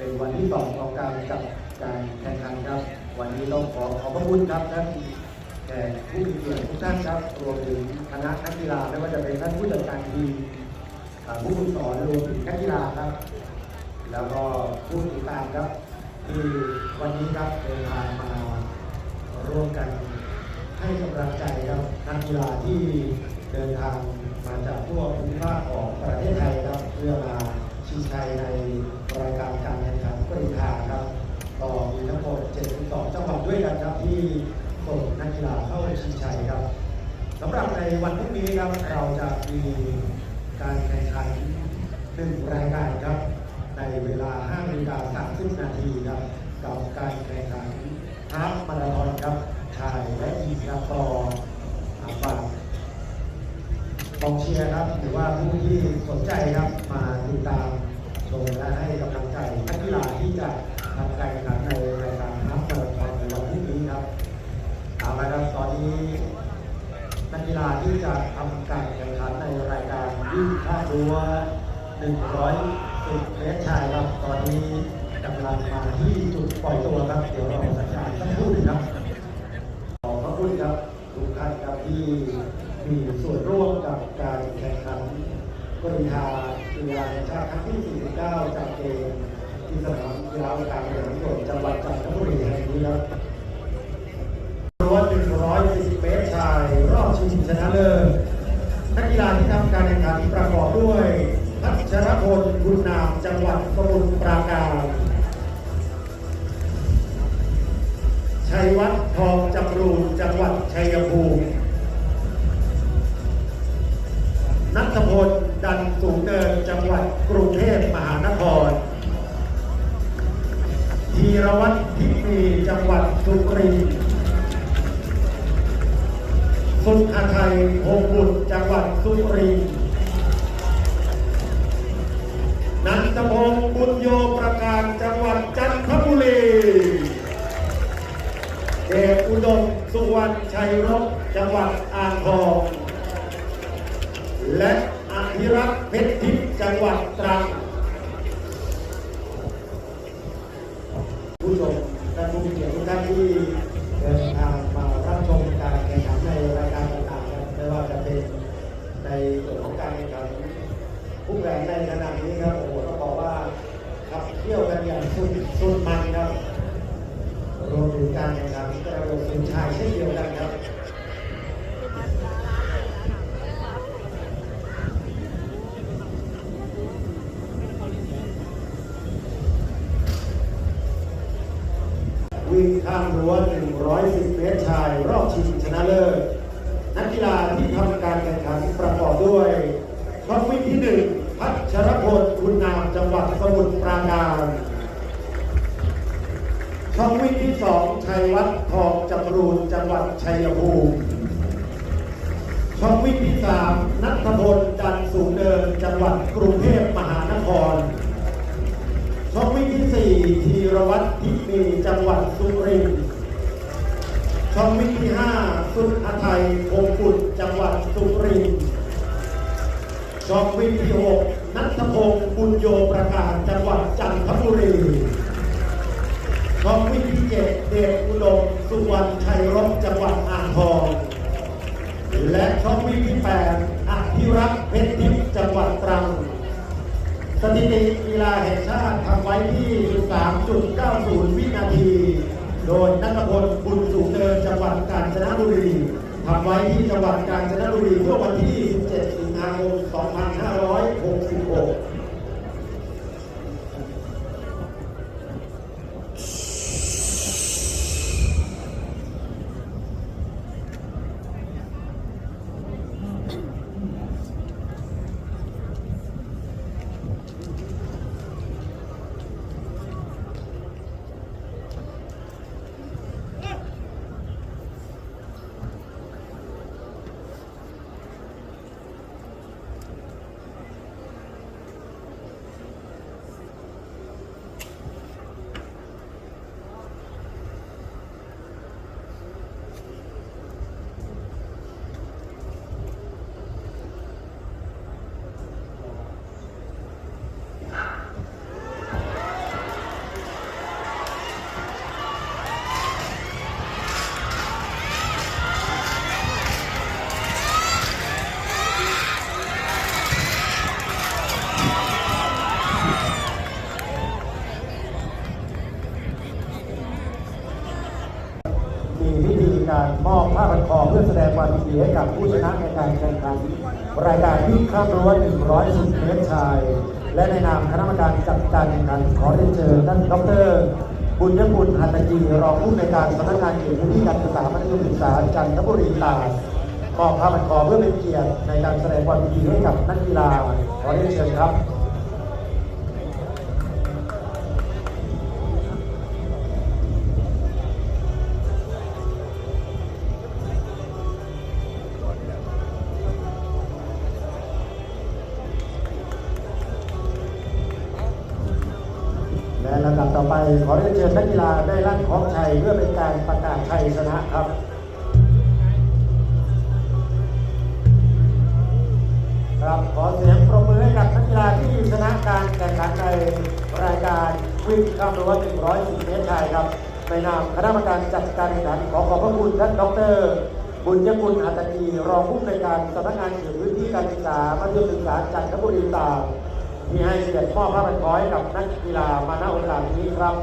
เป็นวันที่สองของการจัดการแข่งขันครับ วันนี้ต้องขอขอบพระคุณครับท่านแขกผู้มีเกียรติทุกท่านครับ รวมถึงคณะนักกีฬาไม่ว่าจะเป็นท่านผู้จัดการทีมผู้ฝึกสอนรวมถึงนักกีฬาครับ แล้วก็ผู้ติดตามครับที่วันนี้ครับเดินทางมาร่วมกันให้กำลังใจครับนักกีฬาที่เดินทางมาจากทั่วภูมิภาคของประเทศไทยครับเพื่อมาชิงชัยใน รายการการแข่งขันกรีฑาครับก็มีทั้งหมด72 จังหวัดด้วยกันครับที่ส่งนักกีฬาเข้าชิงชัยครับสำหรับในวันพรุ่งนี้ครับเราจะมีการแข่งขันหนึ่งรายการครับ ในเวลา5นาฬิกา30 นาทีครับกับการแข่งขันฮาล์ฟมาราธอนครับชายและหญิงครับต่ออ่าฝั่งกองเชียร์ครับ หรือว่าผู้ที่สนใจครับมาติดตาม ชมและให้กำลังใจนักกีฬาที่จะทำการแข่งขันในรายการฮาล์ฟมาราธอนในวันพรุ่นี้ครับเอาละครับตอนนี้นักกีฬาที่จะทำการแข่งขันในรายการวิ่งข้ามรั้ว110เมตรชายครับตอนนี้กำลังมาที่จุดปล่อยตัวครับเดี๋ยวเราสัญญาณสักครู่นึงครับขอบพระคุณครับทุกท่านครับที่มีส่วนร่วมกับการแข่งขันกรีฑา กีฬาแห่งชาติครั้งที่ 49 จากเกมที่สนามกีฬาองค์การบริหารส่วนจังหวัดจันทบุรีแห่งนี้ครับรั้ว110เมตรชาย รอบชิงชนะเลิศนักกีฬาที่ทำการแข่งขันประกอบด้วยพัชรพลบุญนามจังหวัดสมุทรปราการชัยวัฒน์ทองจำรูนจังหวัดชัยภูมิ เนินจังหวัดกรุงเทพมหานคร ธีรวัตรทิพมีจังหวัดสุรินทร์สุนอาไทยโฮงบุตรจังหวัดสุรินทร์นันทพงศ์บุญโยประการจังหวัดจันทบุรีเอกอุดมสุวรรณชัยรบจังหวัดอ่างทองและ อภิรักษ์เพชรทิพย์จังหวัดตรังผู้ชมและผู้มีเกียรติทุกท่านที่เดินทางมารับชมการแข่งขันในรายการต่างๆครับไม่ว่าจะเป็นในส่วนของการแข่งขันผู้แข่งในขณะนี้ครับโอ้โหต้องบอกว่าขับเที่ยวกันอย่างสุดสุดมันครับรวมถึงการแข่งขันกระโดดสูงชายเช่นเดียวกันครับ วิ่งข้ามรั้ว 110 เมตรชาย รอบชิงชนะเลิศ นักกีฬาที่ทำการแข่งขันประกอบด้วยช่องวิ่งที่ 1 พัชรพลคุณนามจังหวัดสมุทรปราการช่องวิ่งที่ 2 ชัยวัฒน์ทองจำรูนจังหวัดชัยภูมิช่องวิ่งที่ 3 นัทพลจันทร์สูงเนินจังหวัดกรุงเทพมหานคร รวัตรทิพมีจังหวัดสุรินทร์ช่องวิ่งที่5สุนอาไทยคงปุตจังหวัดสุรินทร์ช่องวิ่งที่6นัทพงศ์บุญโยประการจังหวัดจันทบุรีช่องวิ่งที่7เดชอุดมสุวรรณชัยรบจังหวัดอ่างทอง และช่องวิ่งที่8อภิรักษ์เพชรทิพย์ ถิติกีฬาแห่งชาติทำไว้ที่ 13.90 วินาที โดยนัทพลบุญสูงเนินจังหวัดกาญจนบุรีทำไว้ที่จังหวัดกาญจนบุรีเมื่อวันที่ 17 สิงหาคม 2566 การมอบผ้าพันคอเพื่อแสดงความยินดีให้กับผู้ชนะในการแข่งขันรายการวิ่ข้ามรั้ว110เมตรชาย และในนามคณะกรรมการจัดการแข่งขันขอเรียนเชิญท่านดร บุญยบุญหัตจีรองผู้ในการสำนักงานเขตพื้นที่การศึกษามัธยมศึกษาจันทบุรีตาดมอบผ้าพันคอเพื่อเป็นเกียรติในการแสดงความยินดีให้กับนักกีฬาขอเรียนเชิญครับ และลำดับต่อไปขอเรียนเชิญนักกีฬาได้ลั่นของชัยเพื่อเป็นการประกาศชัยชนะครับครับขอเสียงปรบมือให้กับนักกีฬาที่ชนะการแข่งขันในรายการวิ่งข้ามรั้ว110 เมตรชายครับในนามคณะกรรมการจัดการแข่งขันขอขอบพระคุณท่านดร บุญยบุญอัตตีรองผู้ในวยการสำนักงานเขตพื้นที่การศึกษามัธยมศึกษาจันทบุรีตาด ที่ให้เกียรติมอบผ้าพันคอให้กับนักกีฬามาณโอกาสนี้ครับ